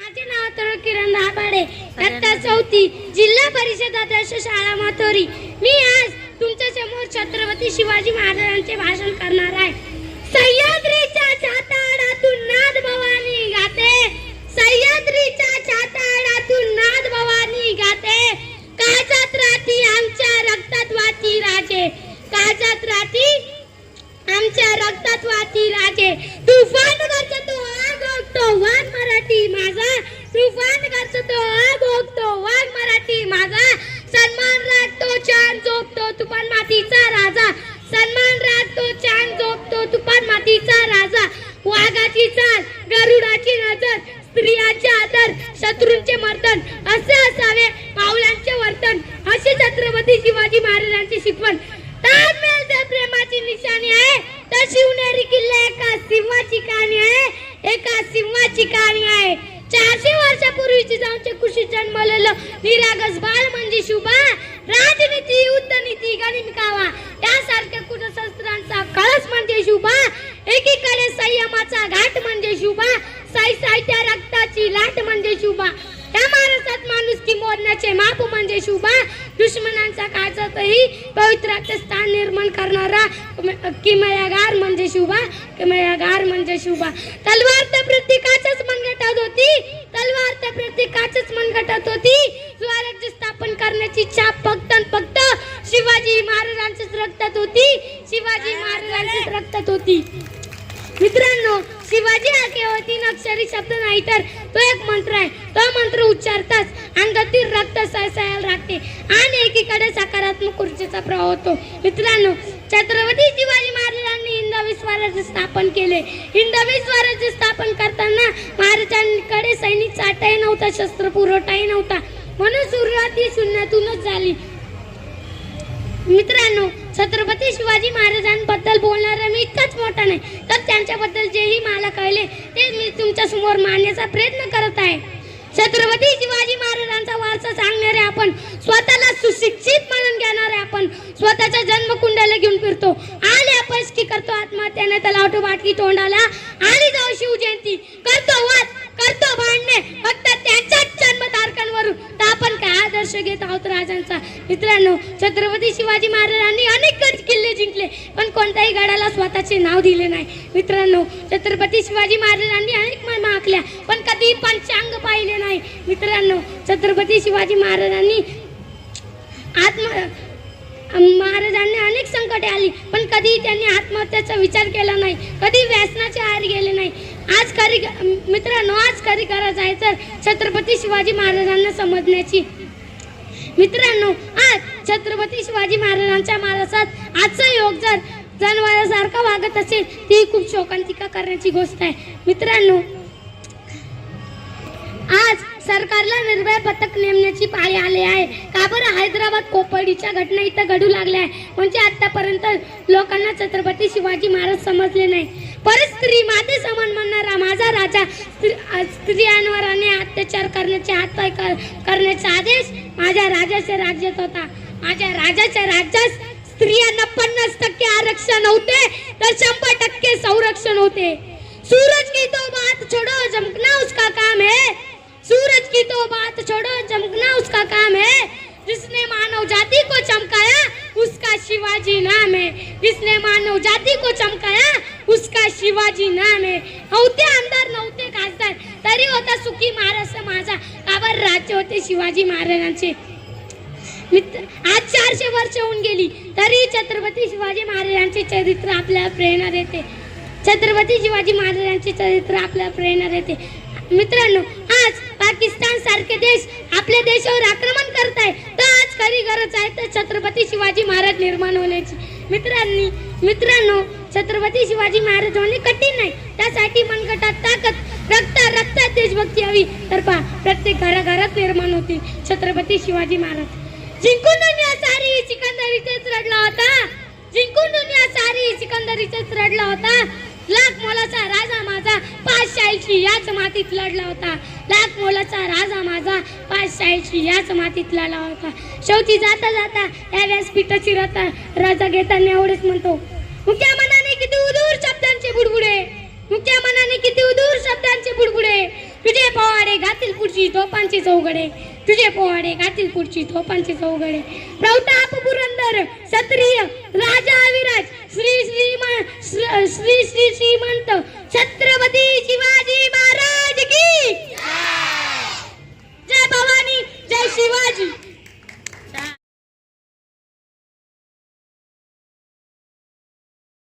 माझे नाव तर किरण दाभाडे. इयत्ता चौथी जिल्हा परिषद आदर्श शाळा माथोरी. मी आज तुमच्यासमोर छत्रपती शिवाजी महाराजांचे भाषण करणार आहे. सह्याद्री तुफान मातीचा राजा. सन्मान राखतो चांद झोपतो तुफान मातीचा राजा. वाघाची चाल गरुडाची नजर स्त्रियांचे आदर शत्रूंचे मर्दन असे असावे पावलांचे वर्तन असे छत्रपती शिवाजी महाराजांची शिकवण. ताजमहल जर प्रेमाची निशाणी आहे तर शिवनेरी किल्ला एका सिंहाची कहाणी आहे. एका सिंहाची कहाणी आहे. चारशे वर्षापूर्वीची जाऊनचे खुशी जन्मलेलं निरागस बाळ म्हणजे शुभा. राजनीती युद्धनीती गणिमकावा यासारख्या कुटशस्त्रांचा कळस म्हणजे शुभा एकीकडे संयमाचा घाट म्हणजे शुभा साई साईच्या रक्ताची लाट म्हणजे शुभा त्या महाराष्ट्रात माणुसकी मोडण्याचे माप म्हणजे शुभा दुश्मनांचा काळजातही पवित्राचे स्थान निर्माण करणारा किमयागार म्हणजे शुभा किमयागार म्हणजे शुभा. तलवार तर प्रत्येकाच्याच म्हणजे होती तलवार तर प्रत्येकाच्याच मनगटात होती स्वराज्य स्थापन करण्याची इच्छा फक्त आणि फक्त शिवाजी महाराजांच्याच रक्तात होती शिवाजी महाराजांच्याच रक्तात होती. मित्रांनो शिवाजी हा केवळ तीन अक्षरी शब्द नाही तर तो एक मंत्र आहे. तो मंत्र उच्चारताच अंगातील रक्त सळसळायला लागते आणि एकीकडे सकारात्मक ऊर्जेचा प्रवाह होतो. मित्रांनो छत्रपती शिवाजी महाराजांनी हिंदवी स्वराज्य स्थापन केले. हिंदवी स्वराज्य स्थापन करताना महाराजांकडे सैनिक साठाही नव्हता शस्त्र पुरवठा नव्हता म्हणून सुरुवात ही शून्यातूनच झाली मित्रांनो छत्रपती शिवाजी महाराजांबद्दल बोलणारा मी इतकाच मोठा नाही तर त्यांच्याबद्दल जेही मला कळले ते मी तुमच्यासमोर मांडण्याचा प्रयत्न करत आहे. छत्रपती शिवाजी महाराजांचा वारसा सांगणारे आपण स्वतःला सुशिक्षित म्हणून घेणारे आपण स्वतःच्या जन्मकुंडाला घेऊन फिरतो. आले आपण करतो आत्महत्याने तलावटो बाटकी तोंडाला आली जाऊ शिवजयंती करतो वाद करतो भांडणे फक्त त्यांच्याच जन्म तारखांवरून तर आपण काय आदर्श घेत आहोत राजांचा. मित्रांनो छत्रपती शिवाजी महाराजांनी अनेक गड किल्ले जिंकले पण कोणत्याही गडाला स्वतःचे नाव दिले नाही. मित्रांनो छत्रपती शिवाजी महाराजांनी अनेक महिमा आखल्या पण कधी पंचांग पाहिले नाही. मित्रांनो छत्रपती शिवाजी महाराजांनी आत्म महाराजांनी अनेक संकटे आली पण कधी त्यांनी आत्महत्याचा विचार केला नाही कधी व्यसनाचे आहार गेले नाही. आज खरी मित्रांनो आज खरी गरज आहे तर छत्रपती शिवाजी महाराजांना समजण्याची. मित्रांनो आज छत्रपती शिवाजी महाराजांच्या महाराजात आजचा योग जर जनावरासारखा वागत असेल ती खूप शोकांतिका करण्याची गोष्ट आहे. मित्रांनो आज सरकारला निर्भय पथक नेमण्याची पाळी आली आहे. का बरं? हैदराबाद कोपर्डीच्या घटना इथं घडू लागल्या आहे म्हणजे आतापर्यंत लोकांना छत्रपती शिवाजी महाराज समजले नाही. परत स्त्री माते समान म्हणणारा माझा राजा स्त्री- स्त्रियांवर अत्याचार करण्याचे हात करण्याचा आदेश माझ्या राजाच्या राज्यात होता. माझ्या राजाच्या राज्यात स्त्रियांना पन्नास टक्के आरक्षण होते तर शंभर टक्के संरक्षण होते. सूरज की तो बात छोड़ो जमकना उसका काम है. सूरज की तो बात छोड़ो जमकना उसका काम है. जिसने मानव जाति को चमकाया उसका शिवाजी नाम है. जिसने मानव जाति को चमकाया उसका शिवाजी नाम है. नव्हते आमदार नव्हते खासदार. तरी होता सुखी मा शिवाजी महाराजांचे. मित्र आज चारशे वर्ष होऊन गेली तरी छत्रपती शिवाजी महाराजांचे चरित्र आपल्याला प्रेरणा देते छत्रपती शिवाजी महाराजांचे चरित्र आपल्याला प्रेरणा देते मित्रांनो आज पाकिस्तान सारखे देश आपल्या देशावर आक्रमण करत आहे तर आज खरी गरज आहे तर छत्रपती शिवाजी महाराज निर्माण होण्याची. मित्रांनी मित्रांनो छत्रपती शिवाजी महाराज होणे कठीण नाही त्यासाठी मनगटात ताकद रक्त रक्तात देशभक्ती हवी. तर पहा प्रत्येक घराघरात निर्माण होतील छत्रपती शिवाजी महाराज. जिंकून दुनिया सारी सिकंदरीचेच रडला होता. जिंकून दुनिया सारी सिकंदरीचेच रडला होता. लाख मोलाचा राजा माझा पाच याच मातीत लढला होता. लाख मोलाचा राजा माझा पाच याच मातीत लढला होता. शेवटी जाता जाता या व्यासपीठाची रता राजा घेताना एवढेच म्हणतो मुक्या मनाने किती उदूर शब्दांचे बुडबुडे मुक्या मनाने किती उदूर शब्दांचे बुडबुडे. तुझे पोवाडे घातील पुढची तोपांची चौघडे. तुझे पोवाडे घातील पुढची तोपांची चौघडे. प्रताप पुरंदर क्षत्रिय राजा विराज. श्री श्री श्री श्री श्री श्रीमंत छत्रपती शिवाजी